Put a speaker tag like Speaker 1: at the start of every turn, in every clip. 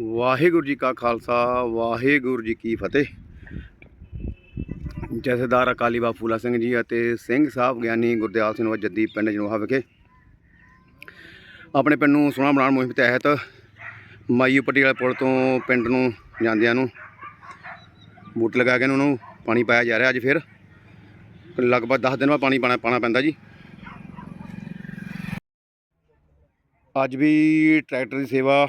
Speaker 1: ਵਾਹਿਗੁਰੂ ਜੀ ਕਾ ਖਾਲਸਾ, ਵਾਹਿਗੁਰੂ ਜੀ ਕੀ ਫਤਿਹ। ਜਥੇਦਾਰ ਅਕਾਲੀ ਬਾਬਾ ਫੂਲਾ ਸਿੰਘ ਜੀ ਅਤੇ ਸਿੰਘ ਸਾਹਿਬ ਗਿਆਨੀ ਗੁਰਦਿਆਲ ਸਿੰਘ ਜੱਦੀ ਪਿੰਡ ਜਨੋਹਾ ਵਿਖੇ ਆਪਣੇ ਪਿੰਡ ਨੂੰ ਸੋਹਣਾ ਬਣਾਉਣ ਮੁਹਿੰਮ ਤਹਿਤ ਮਾਈ ਪੱਟੀ ਵਾਲੇ ਪੁਲ ਤੋਂ ਪਿੰਡ ਨੂੰ ਜਾਂਦਿਆਂ ਨੂੰ ਬੂਟ ਲਗਾ ਕੇ ਉਹਨੂੰ ਪਾਣੀ ਪਾਇਆ ਜਾ ਰਿਹਾ ਅੱਜ ਫਿਰ। ਲਗਭਗ 10 ਦਿਨ ਬਾਅਦ ਪਾਣੀ ਪਾਣਾ ਪਾਣਾ ਪੈਂਦਾ ਜੀ। ਅੱਜ ਵੀ ਟਰੈਕਟਰ ਦੀ ਸੇਵਾ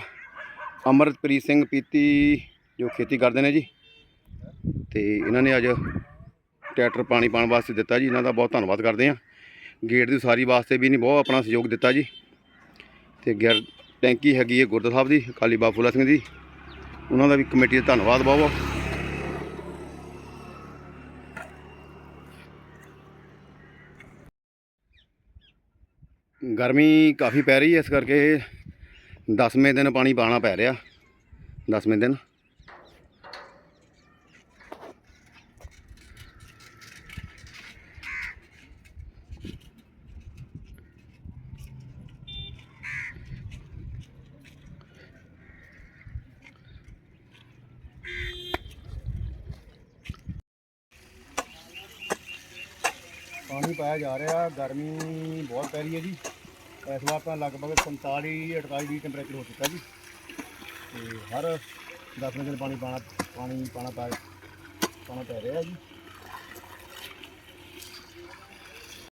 Speaker 1: ਅਮਰਤਪ੍ਰੀਤ ਸਿੰਘ ਪੀਤੀ ਜੋ ਖੇਤੀ ਕਰਦੇ ਨੇ ਜੀ। ਤੇ ਇਹਨਾਂ ਨੇ ਅੱਜ ਟਰੈਕਟਰ ਪਾਣੀ ਪਾਉਣ ਵਾਸਤੇ ਦਿੱਤਾ ਜੀ। ਇਹਨਾਂ ਦਾ ਬਹੁਤ ਧੰਨਵਾਦ ਕਰਦੇ ਹਾਂ। ਗੇਟ ਦੀ ਉਸਾਰੀ ਵਾਸਤੇ ਵੀ ਨਹੀਂ, ਬਹੁਤ ਆਪਣਾ ਸਹਿਯੋਗ ਦਿੱਤਾ ਜੀ। ਤੇ ਗੈਰ ਟੈਂਕੀ ਹੈਗੀ ਹੈ ਗੁਰਦੁਆਰਾ ਸਾਹਿਬ ਦੀ, ਅਕਾਲੀ ਬਾਬਾ ਫੂਲਾ ਸਿੰਘ ਦੀ ਉਹਨਾਂ ਦਾ ਵੀ ਕਮੇਟੀ ਦਾ ਧੰਨਵਾਦ ਬਹੁਤ ਬਹੁਤ ਗਰਮੀ ਕਾਫੀ ਪੈ ਰਹੀ ਹੈ ਇਸ ਕਰਕੇ 10ਵੇਂ ਦਿਨ ਪਾਣੀ ਪਾਣਾ ਪੈ ਰਿਹਾ। 10ਵੇਂ ਦਿਨ। ਪਾਣੀ ਪਾਇਆ ਜਾ ਰਿਹਾ। ਗਰਮੀ ਬਹੁਤ ਪੈ ਰਹੀ ਹੈ ਜੀ। ਇਸ ਵਾਰ ਤਾਂ ਲਗਭਗ 45 48 ਦੀ ਟੈਂਪਰੇਚਰ ਹੋ ਚੁੱਕਾ ਜੀ। ਤੇ ਹਰ 10 ਦਿਨ ਪਾਣੀ, ਪਾਣਾ ਪਾਣੀ ਪਾਣਾ ਪੈ ਪਾਣਾ ਪੈ ਰਿਹਾ ਜੀ।